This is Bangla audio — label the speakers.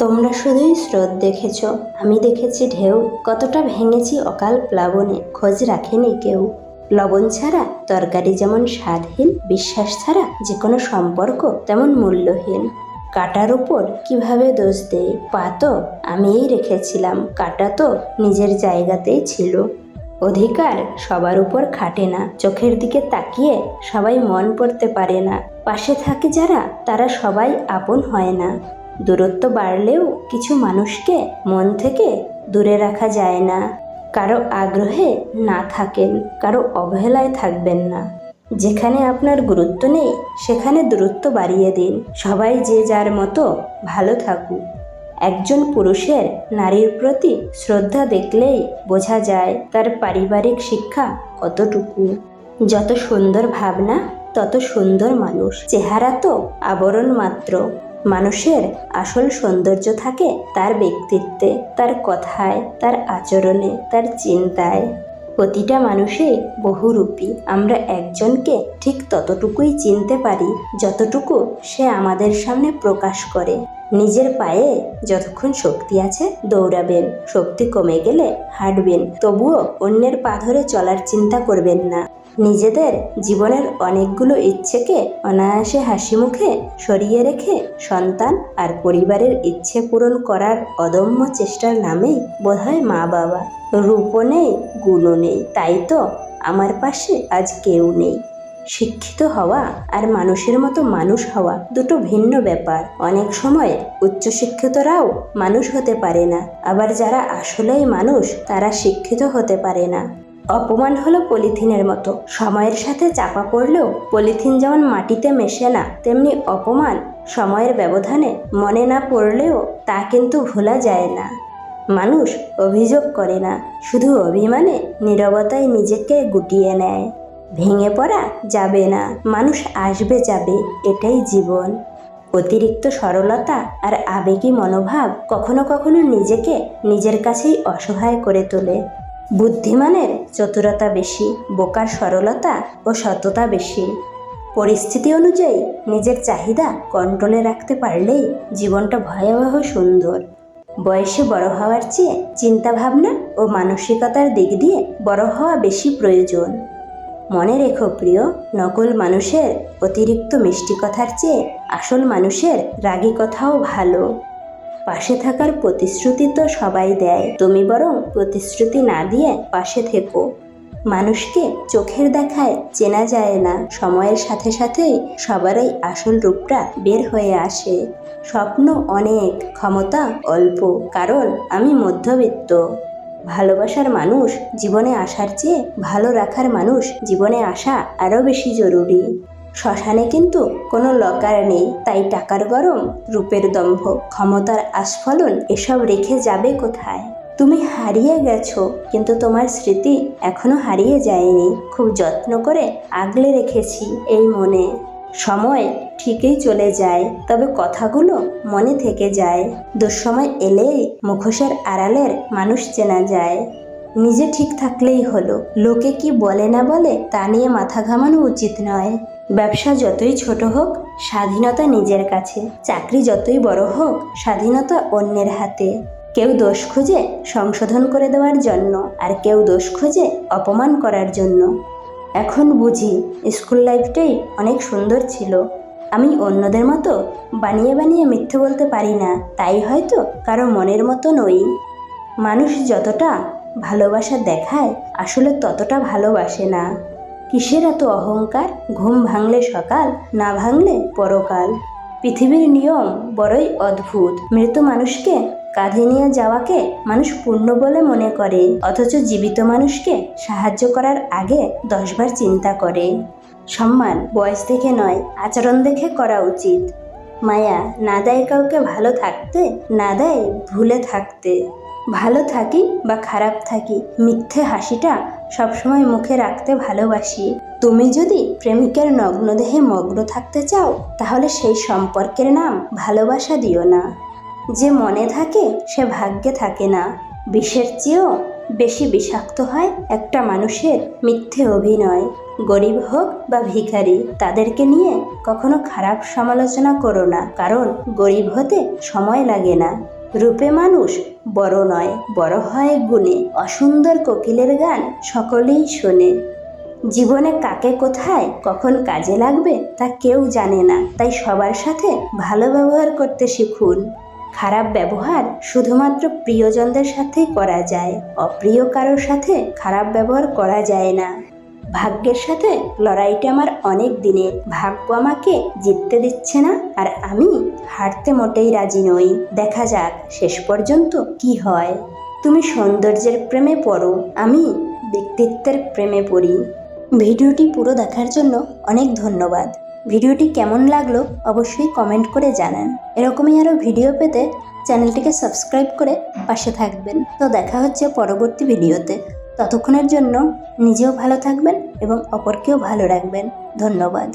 Speaker 1: তোমরা শুধুই স্রোত দেখেছ। আমি দেখেছি ঢেউ, কতটা ভেঙেছি অকাল প্লাবনে, খোঁজ রাখেনি কেউ। লবণ ছাড়া, তরকারি যেমন স্বাদহীন, বিশ্বাস ছাড়া যে কোনো সম্পর্ক তেমন মূল্যহীন। কাটার উপর কীভাবে দোষ দেয় পা তো আমিই রেখেছিলাম, কাটা তো নিজের জায়গাতেই ছিল। অধিকার সবার উপর খাটে না, চোখের দিকে তাকিয়ে সবাই মন পড়তে পারে না। পাশে থাকে যারা, তারা সবাই আপন হয় না। দূরত্ব বাড়লেও কিছু মানুষকে মন থেকে দূরে রাখা যায় না। কারও আগ্রহে না থাকেন, কারও অবহেলায় থাকবেন না। যেখানে আপনার গুরুত্ব নেই, সেখানে দূরত্ব বাড়িয়ে দিন। সবাই যে যার মতো ভালো থাকুক। একজন পুরুষের নারীর প্রতি শ্রদ্ধা দেখলেই বোঝা যায় তার পারিবারিক শিক্ষা কতটুকু। যত সুন্দর ভাবনা, তত সুন্দর মানুষ। চেহারা তো আবরণ মাত্র। মানুষের আসল সৌন্দর্য থাকে তার ব্যক্তিত্বে, তার কথায়, তার আচরণে, তার চিন্তায়। প্রতিটা মানুষই বহুরূপী। আমরা একজনকে ঠিক ততটুকুই চিনতে পারি যতটুকু সে আমাদের সামনে প্রকাশ করে। নিজের পায়ে যতক্ষণ শক্তি আছে দৌড়াবেন, শক্তি কমে গেলে হাঁটবেন, তবুও অন্যের পা ধরে চলার চিন্তা করবেন না। নিজেদের জীবনের অনেকগুলো ইচ্ছেকে অনায়াসে হাসি মুখে সরিয়ে রেখে সন্তান আর পরিবারের ইচ্ছে পূরণ করার অদম্য চেষ্টার নামেই বোধহয় মা বাবা। রূপও নেই, গুণও নেই, তাই তো আমার পাশে আজ কেউ নেই। শিক্ষিত হওয়া আর মানুষের মতো মানুষ হওয়া দুটো ভিন্ন ব্যাপার। অনেক সময় উচ্চশিক্ষিতরাও মানুষ হতে পারে না, আবার যারা আসলেই মানুষ তারা শিক্ষিত হতে পারে না। অপমান হলো পলিথিনের মতো। সময়ের সাথে চাপা পড়লেও পলিথিন যেমন মাটিতে মেশে না, তেমনি অপমান সময়ের ব্যবধানে মনে না পড়লেও তা কিন্তু ভোলা যায় না। মানুষ অভিযোগ করে না, শুধু অভিমানে নীরবতায় নিজেকে গুটিয়ে নেয়। ভেঙে পড়া যাবে না, মানুষ আসবে যাবে, এটাই জীবন। অতিরিক্ত সরলতা আর আবেগী মনোভাব কখনো কখনো নিজেকে নিজের কাছেই অসহায় করে তোলে। বুদ্ধিমানের চতুরতা বেশি, বোকার সরলতা ও সততা বেশি। পরিস্থিতি অনুযায়ী নিজের চাহিদা কন্ট্রোলে রাখতে পারলেই জীবনটা ভয়াবহ সুন্দর। বয়সে বড় হওয়ার চেয়ে চিন্তাভাবনা ও মানসিকতার দিক দিয়ে বড় হওয়া বেশি প্রয়োজন। মনে রেখো প্রিয়, নকল মানুষের অতিরিক্ত মিষ্টি কথার চেয়ে আসল মানুষের রাগী কথাও ভালো। পাশে থাকার প্রতিশ্রুতি তো সবাই দেয়। তুমি বরং প্রতিশ্রুতি না দিয়ে পাশে থেকো। মানুষকে চোখের দেখায় চেনা যায় না। সময়ের সাথে সাথেই সবারই আসল রূপটা বের হয়ে আসে। স্বপ্ন অনেক, ক্ষমতা অল্প। কারণ আমি মধ্যবিত্ত। ভালোবাসার মানুষ জীবনে আসার চেয়ে ভালো রাখার মানুষ জীবনে আসা আরও বেশি জরুরি। শ্মশানে কিন্তু কোনো লকার নেই, তাই টাকার গরম, রূপের দম্ভ, ক্ষমতার আস্ফলন এসব রেখে যাবে কোথায়? তুমি হারিয়ে গেছো, কিন্তু তোমার স্মৃতি এখনও হারিয়ে যায়নি। খুব যত্ন করে আগলে রেখেছি এই মনে। সময় ঠিকই চলে যায়, তবে কথাগুলো মনে থেকে যায়। দুঃসময় এলেই মুখোশের আড়ালের মানুষ চেনা যায়। নিজে ঠিক থাকলেই হলো, লোকে কি বলে না বলে তা নিয়ে মাথা ঘামানো উচিত নয়। ব্যবসা যতই ছোট হোক, স্বাধীনতা নিজের কাছে। চাকরি যতই বড় হোক, স্বাধীনতা অন্যের হাতে। কেউ দোষ খোঁজে সংশোধন করে দেওয়ার জন্য, আর কেউ দোষ খোঁজে অপমান করার জন্য। এখন বুঝি স্কুল লাইফটাই অনেক সুন্দর ছিল। আমি অন্যদের মতো বানিয়ে বানিয়ে মিথ্যে বলতে পারি না, তাই হয়তো কারও মনের মতো নই। মানুষ যতটা ভালোবাসা দেখায়, আসলে ততটা ভালোবাসে না। কিসের এত অহংকার? ঘুম ভাঙলে সকাল, না ভাঙলে পরকাল। পৃথিবীর নিয়ম বড়ই অদ্ভুত। মৃত মানুষকে কাঁধে নিয়ে যাওয়াকে মানুষ পূর্ণ বলে মনে করে, অথচ জীবিত মানুষকে সাহায্য করার আগে দশবার চিন্তা করে। সম্মান বয়স দেখে নয়, আচরণ দেখে করা উচিত। মায়া, না দেয় কাউকে ভালো থাকতে, না দেয় ভুলে থাকতে। ভালো থাকি বা খারাপ থাকি, মিথ্যে হাসিটা সবসময় মুখে রাখতে ভালোবাসি। তুমি যদি প্রেমিকের নগ্ন দেহে মগ্ন থাকতে চাও, তাহলে সেই সম্পর্কের নাম ভালোবাসা দিও না। যে মনে থাকে, সে ভাগ্যে থাকে না। বিষের চেয়েও বেশি বিষাক্ত হয় একটা মানুষের মিথ্যে অভিনয়। গরিব হোক বা ভিখারি, তাদেরকে নিয়ে কখনো খারাপ সমালোচনা করো না, কারণ গরিব হতে সময় লাগে না। রূপে মানুষ বড় নয়, বড় হয় গুণে। অসুন্দর কোকিলের গান সকলেই শোনে। জীবনে কাকে কোথায়, কখন কাজে লাগবে তা কেউ জানে না। তাই সবার সাথে ভালো ব্যবহার করতে শিখুন। খারাপ ব্যবহার শুধুমাত্র প্রিয়জনদের সাথেই করা যায়। অপ্রিয় কারোর সাথে খারাপ ব্যবহার করা যায় না। ভাগ্যের সাথে লড়াইটা আমার অনেক দিনে। ভাগ্য আমাকে জিততে দিচ্ছে না, আর আমি হারতে মোটেই রাজি নই। দেখা যাক শেষ পর্যন্ত কি হয়। তুমি সৌন্দর্যের প্রেমে পড়ো, আমি ব্যক্তিত্বের প্রেমে পড়ি। ভিডিওটি পুরো দেখার জন্য অনেক ধন্যবাদ। ভিডিওটি কেমন লাগল অবশ্যই কমেন্ট করে জানান। এরকমই আরও ভিডিও পেতে চ্যানেলটিকে সাবস্ক্রাইব করে পাশে থাকবেন। তো দেখা হচ্ছে পরবর্তী ভিডিওতে। ততক্ষণের জন্য নিজেও ভালো থাকবেন এবং অপরকেও ভালো রাখবেন। ধন্যবাদ।